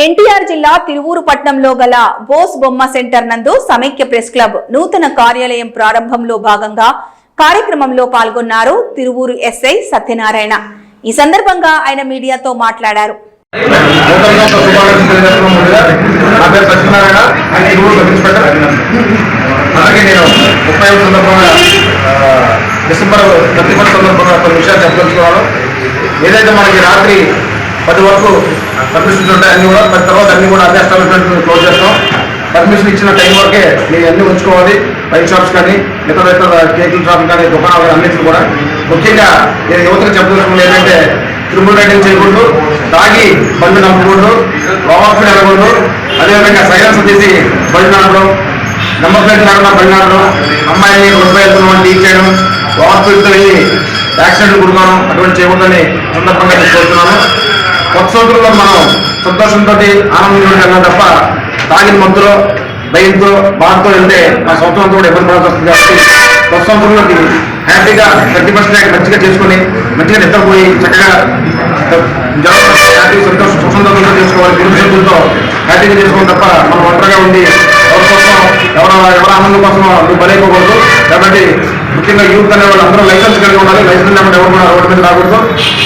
ఎన్టీఆర్ జిల్లా తిరువూరు పట్నంలో గల బోస్ బొమ్మ సెంటర్ నందు సమైక్య ప్రెస్ క్లబ్ నూతన కార్యాలయం ప్రారంభంలో భాగంగా కార్యక్రమంలో పాల్గొన్నారు తిరువూరు ఎస్ఐ సత్యనారాయణ. ఈ సందర్భంగా ఆయన మీడియాతో మాట్లాడారు. డిసెంబర్ థర్టీ సందర్భంగా కొన్ని విషయాలు చెప్పదలుచుకున్నాను ఏదైతే మనకి రాత్రి పది వరకు పర్మిషన్స్ ఉంటాయి అన్ని కూడా. మరి తర్వాత అన్ని కూడా అదే ఎస్టాబ్లిష్మెంట్ క్లోజ్ చేస్తాం. పర్మిషన్ ఇచ్చిన టైం వరకే మీరు అన్ని ఉంచుకోవాలి. బైక్ షాప్స్ కానీ ఇతర ఇతర కేకుల షాప్ కానీ దుకాణాలు అన్నింటిని కూడా. ముఖ్యంగా నేను యువతకు చెప్పదలుచుకున్నది ఏంటంటే తిరుమల రైడింగ్ చేయకూడదు తాగి బండి నమ్మకూడదు ఓవర్ఫీ వెళ్ళకూడదు. అదేవిధంగా సైలెన్స్ తీసి బండి నడపడం నెంబర్ ప్లేట్ లేకుండా బండి నడపడం అమ్మాయిని ముప్పై వెళ్తున్నాం టీచ్ చేయడం ఓవర్ఫీతో వెళ్ళి యాక్సిడెంట్ కుడుకోవడం అటువంటి చేయకూడదని సందర్భంగా నేను కోరుతున్నాను. కొత్త సంవత్సరంలో మనం సంతోషంతో ఆనందంతో వెళ్ళాం తప్ప తాగిన మత్తులో భయంతో బాధతో వెళ్తే ఆ సంవత్సరం కూడా ఇబ్బంది పడాల్సి వస్తుంది కాబట్టి కొత్త హ్యాపీగా థర్టీ మంచిగా చేసుకొని మంచిగా నిద్రపోయి చక్కగా హ్యాపీ సంతోష సుఖంతో చేసుకోవాలి. కుటుంబంతో హ్యాపీగా చేసుకోవడం తప్ప మనం ఒంటరిగా ఉండి ఎవరి కోసం ఎవరు ఎవరి ఆనందం కోసం నువ్వు బలైపోకూడదు. కాబట్టి ముఖ్యంగా యూత్ అనే వాళ్ళు అందరూ లైసెన్స్ కలిగి ఉండాలి. లైసెన్స్ లేకుండా ఎవరు కూడా రోడ్డు మీద రాకూడదు.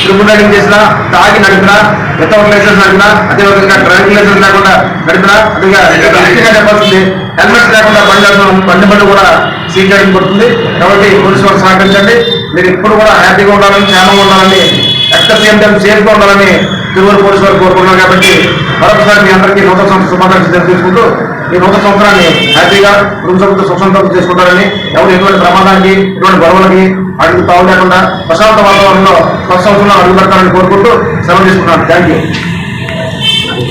ట్రిపుల్ రైడింగ్ చేసినా తాగి నడిపినా వితౌట్ లైసెన్స్ నడిపినా అదేవిధంగా డ్రైవింగ్ లైసెన్స్ లేకుండా నడిపినా అదేవిధంగా ముఖ్యంగా చెప్పాల్సింది హెల్మెట్స్ లేకుండా బండి బండి బండి కూడా సీట్ రైడింగ్ పడుతుంది. కాబట్టి పోలీసు వారు సహకరించండి. మీరు ఎప్పుడు కూడా హ్యాపీగా ఉండాలని క్షేమంగా ఉండాలని ఎక్కడ సేమ్ టైం సేఫ్గా ఉండాలని తిరువురు పోలీసు వారు కోరుకున్నారు కాబట్టి మరొకసారి మీ అందరికీ నూతన సంవత్సర శుభాకాంక్షలు తెలుసుకుంటూ ఈ నూతన సంవత్సరాన్ని హ్యాపీగా కుటుంబంతో సుఖంతో చేసుకుంటారని ఎవరు ఎటువంటి ప్రమాదానికి ఎటువంటి గొడవలకి అడుగు తావు లేకుండా ప్రశాంత వాతావరణంలో కొత్త సంవత్సరంలో అడుగు పెడతారని కోరుకుంటూ సెలవు తీసుకున్నాను థ్యాంక్ యూ.